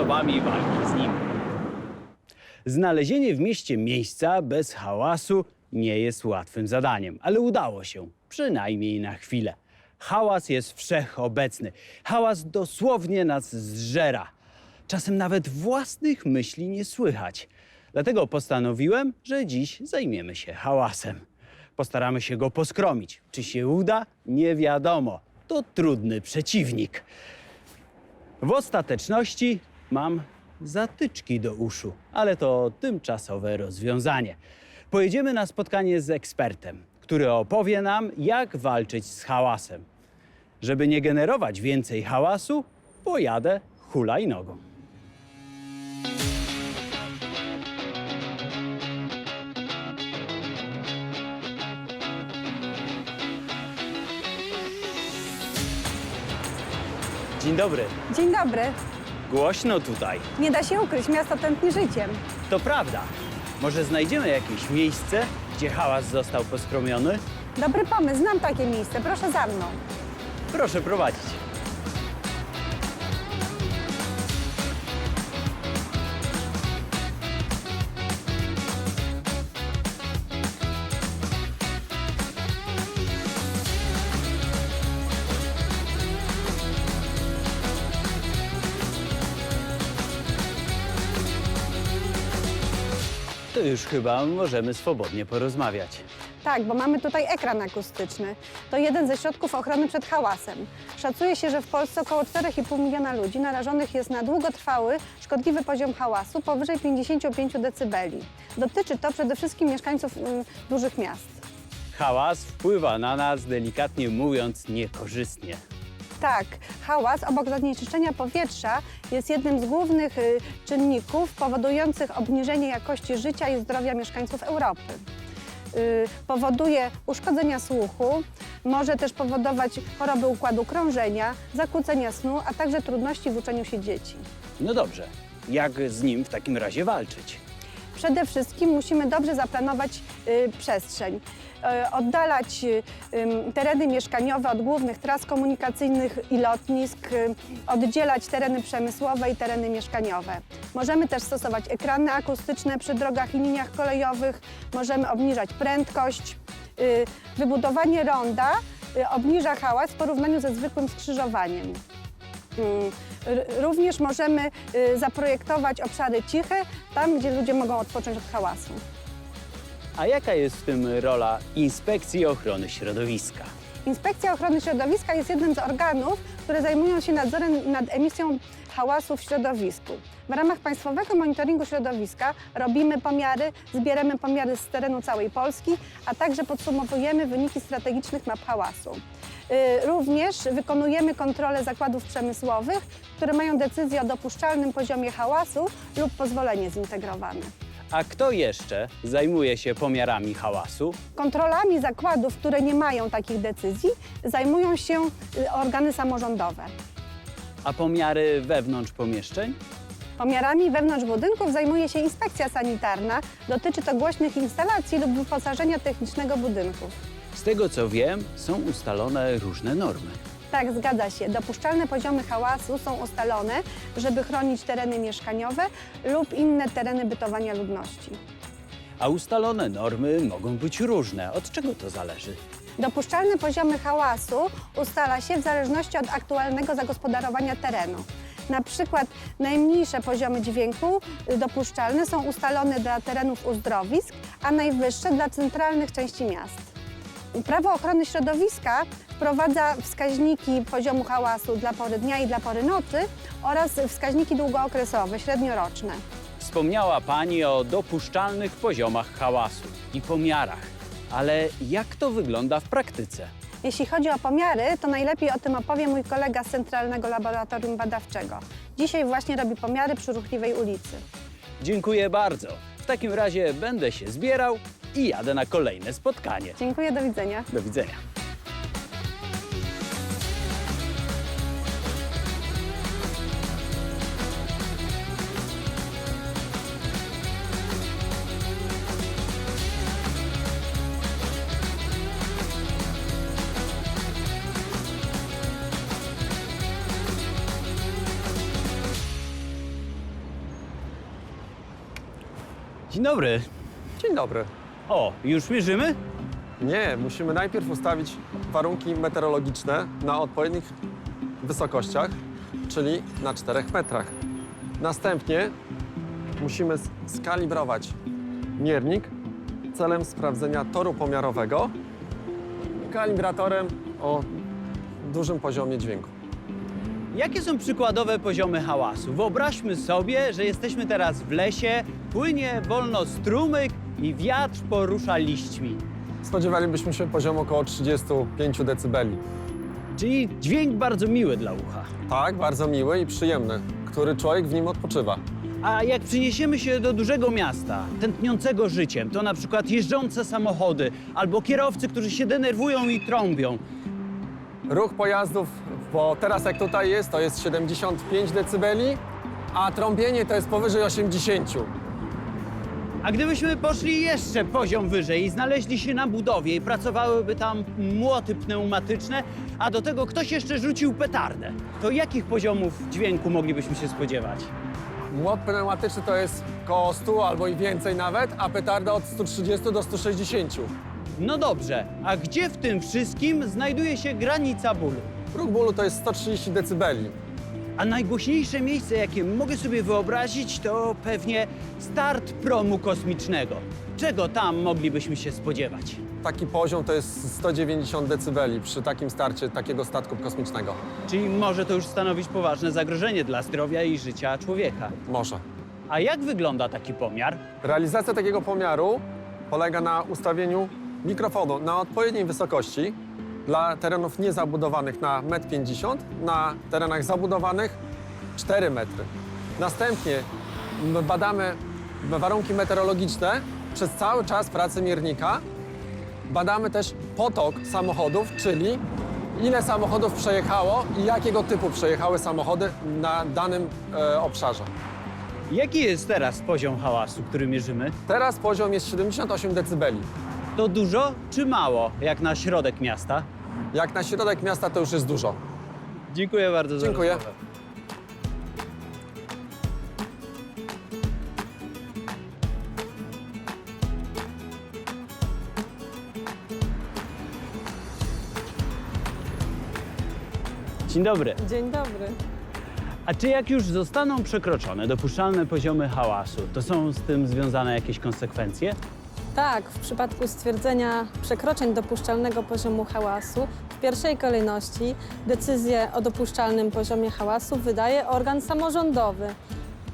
sposobami walki z nim. Znalezienie w mieście miejsca bez hałasu nie jest łatwym zadaniem, ale udało się, przynajmniej na chwilę. Hałas jest wszechobecny. Hałas dosłownie nas zżera. Czasem nawet własnych myśli nie słychać. Dlatego postanowiłem, że dziś zajmiemy się hałasem. Postaramy się go poskromić. Czy się uda? Nie wiadomo. To trudny przeciwnik. W ostateczności mam zatyczki do uszu, ale to tymczasowe rozwiązanie. Pojedziemy na spotkanie z ekspertem, który opowie nam, jak walczyć z hałasem. Żeby nie generować więcej hałasu, pojadę hulajnogą. Dzień dobry. Dzień dobry. Głośno tutaj. Nie da się ukryć, miasto tętni życiem. To prawda. Może znajdziemy jakieś miejsce, gdzie hałas został poskromiony? Dobry pomysł, znam takie miejsce, proszę za mną. Proszę prowadzić. To już chyba możemy swobodnie porozmawiać. Tak, bo mamy tutaj ekran akustyczny. To jeden ze środków ochrony przed hałasem. Szacuje się, że w Polsce około 4,5 miliona ludzi narażonych jest na długotrwały, szkodliwy poziom hałasu powyżej 55 dB. Dotyczy to przede wszystkim mieszkańców mm, dużych miast. Hałas wpływa na nas, delikatnie mówiąc, niekorzystnie. Tak, hałas obok zanieczyszczenia powietrza jest jednym z głównych y, czynników powodujących obniżenie jakości życia i zdrowia mieszkańców Europy. Y, powoduje uszkodzenia słuchu, może też powodować choroby układu krążenia, zakłócenia snu, a także trudności w uczeniu się dzieci. No dobrze, jak z nim w takim razie walczyć? Przede wszystkim musimy dobrze zaplanować y, przestrzeń, oddalać y, ym, tereny mieszkaniowe od głównych tras komunikacyjnych i lotnisk, y, oddzielać tereny przemysłowe i tereny mieszkaniowe. Możemy też stosować ekrany akustyczne przy drogach i liniach kolejowych, możemy obniżać prędkość. Wybudowanie ronda obniża hałas w porównaniu ze zwykłym skrzyżowaniem. Również możemy zaprojektować obszary ciche, tam gdzie ludzie mogą odpocząć od hałasu. A jaka jest w tym rola Inspekcji Ochrony Środowiska? Inspekcja Ochrony Środowiska jest jednym z organów, które zajmują się nadzorem nad emisją hałasu w środowisku. W ramach Państwowego Monitoringu Środowiska robimy pomiary, zbieramy pomiary z terenu całej Polski, a także podsumowujemy wyniki strategicznych map hałasu. Y, Również wykonujemy kontrolę zakładów przemysłowych, które mają decyzję o dopuszczalnym poziomie hałasu lub pozwolenie zintegrowane. A kto jeszcze zajmuje się pomiarami hałasu? Kontrolami zakładów, które nie mają takich decyzji, zajmują się y, organy samorządowe. A pomiary wewnątrz pomieszczeń? Pomiarami wewnątrz budynków zajmuje się inspekcja sanitarna. Dotyczy to głośnych instalacji lub wyposażenia technicznego budynków. Z tego co wiem, są ustalone różne normy. Tak, zgadza się. Dopuszczalne poziomy hałasu są ustalone, żeby chronić tereny mieszkaniowe lub inne tereny bytowania ludności. A ustalone normy mogą być różne. Od czego to zależy? Dopuszczalne poziomy hałasu ustala się w zależności od aktualnego zagospodarowania terenu. Na przykład najmniejsze poziomy dźwięku dopuszczalne są ustalone dla terenów uzdrowisk, a najwyższe dla centralnych części miast. Prawo ochrony środowiska wprowadza wskaźniki poziomu hałasu dla pory dnia i dla pory nocy oraz wskaźniki długookresowe, średnioroczne. Wspomniała Pani o dopuszczalnych poziomach hałasu i pomiarach. Ale jak to wygląda w praktyce? Jeśli chodzi o pomiary, to najlepiej o tym opowie mój kolega z Centralnego Laboratorium Badawczego. Dzisiaj właśnie robi pomiary przy ruchliwej ulicy. Dziękuję bardzo. W takim razie będę się zbierał i jadę na kolejne spotkanie. Dziękuję, do widzenia. Do widzenia. Dzień dobry. Dzień dobry. O, już mierzymy? Nie, musimy najpierw ustawić warunki meteorologiczne na odpowiednich wysokościach, czyli na 4 metrach. Następnie musimy skalibrować miernik celem sprawdzenia toru pomiarowego kalibratorem o dużym poziomie dźwięku. Jakie są przykładowe poziomy hałasu? Wyobraźmy sobie, że jesteśmy teraz w lesie, płynie wolno strumyk i wiatr porusza liśćmi. Spodziewalibyśmy się poziomu około 35 dB. Czyli dźwięk bardzo miły dla ucha. Tak, bardzo miły i przyjemny, który człowiek w nim odpoczywa. A jak przyniesiemy się do dużego miasta, tętniącego życiem, to na przykład jeżdżące samochody albo kierowcy, którzy się denerwują i trąbią. Ruch pojazdów, bo teraz jak tutaj jest, to jest 75 dB, a trąbienie to jest powyżej 80. A gdybyśmy poszli jeszcze poziom wyżej i znaleźli się na budowie i pracowałyby tam młoty pneumatyczne, a do tego ktoś jeszcze rzucił petardę, to jakich poziomów dźwięku moglibyśmy się spodziewać? Młot pneumatyczny to jest koło 100 albo i więcej nawet, a petarda od 130 do 160. No dobrze, a gdzie w tym wszystkim znajduje się granica bólu? Próg bólu to jest 130 dB. A najgłośniejsze miejsce, jakie mogę sobie wyobrazić, to pewnie start promu kosmicznego. Czego tam moglibyśmy się spodziewać? Taki poziom to jest 190 dB przy takim starcie takiego statku kosmicznego. Czyli może to już stanowić poważne zagrożenie dla zdrowia i życia człowieka. Może. A jak wygląda taki pomiar? Realizacja takiego pomiaru polega na ustawieniu mikrofonu na odpowiedniej wysokości dla terenów niezabudowanych na 1,50 m, na terenach zabudowanych 4 metry. Następnie badamy warunki meteorologiczne przez cały czas pracy miernika. Badamy też potok samochodów, czyli ile samochodów przejechało i jakiego typu przejechały samochody na danym e, obszarze. Jaki jest teraz poziom hałasu, który mierzymy? Teraz poziom jest 78 dB. To dużo czy mało, jak na środek miasta? Jak na środek miasta to już jest dużo. Dziękuję bardzo za Dziękuję. rozmowę. Dzień dobry. Dzień dobry. A czy jak już zostaną przekroczone dopuszczalne poziomy hałasu, to są z tym związane jakieś konsekwencje? Tak, w przypadku stwierdzenia przekroczeń dopuszczalnego poziomu hałasu, w pierwszej kolejności decyzję o dopuszczalnym poziomie hałasu wydaje organ samorządowy.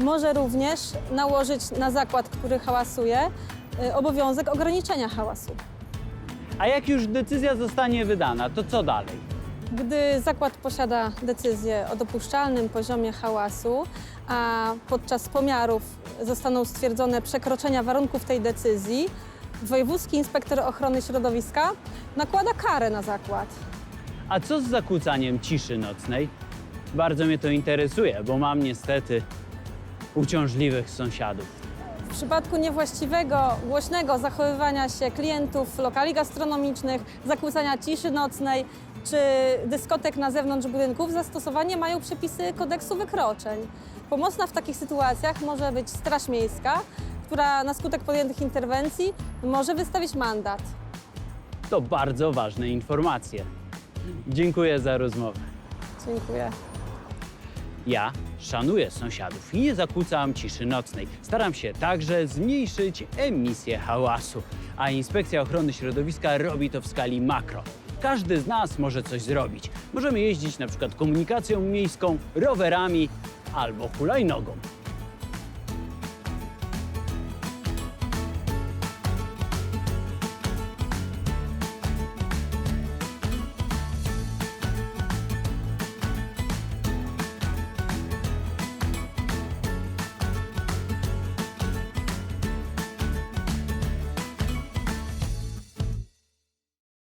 Może również nałożyć na zakład, który hałasuje, y, obowiązek ograniczenia hałasu. A jak już decyzja zostanie wydana, to co dalej? Gdy zakład posiada decyzję o dopuszczalnym poziomie hałasu, a podczas pomiarów zostaną stwierdzone przekroczenia warunków tej decyzji, wojewódzki inspektor ochrony środowiska nakłada karę na zakład. A co z zakłócaniem ciszy nocnej? Bardzo mnie to interesuje, bo mam niestety uciążliwych sąsiadów. W przypadku niewłaściwego, głośnego zachowywania się klientów lokali gastronomicznych, zakłócania ciszy nocnej czy dyskotek na zewnątrz budynków, zastosowanie mają przepisy kodeksu wykroczeń. Pomocna w takich sytuacjach może być Straż Miejska, która na skutek podjętych interwencji może wystawić mandat. To bardzo ważne informacje. Dziękuję za rozmowę. Dziękuję. Ja szanuję sąsiadów i nie zakłócam ciszy nocnej. Staram się także zmniejszyć emisję hałasu, a Inspekcja Ochrony Środowiska robi to w skali makro. Każdy z nas może coś zrobić. Możemy jeździć na przykład komunikacją miejską, rowerami albo hulajnogą.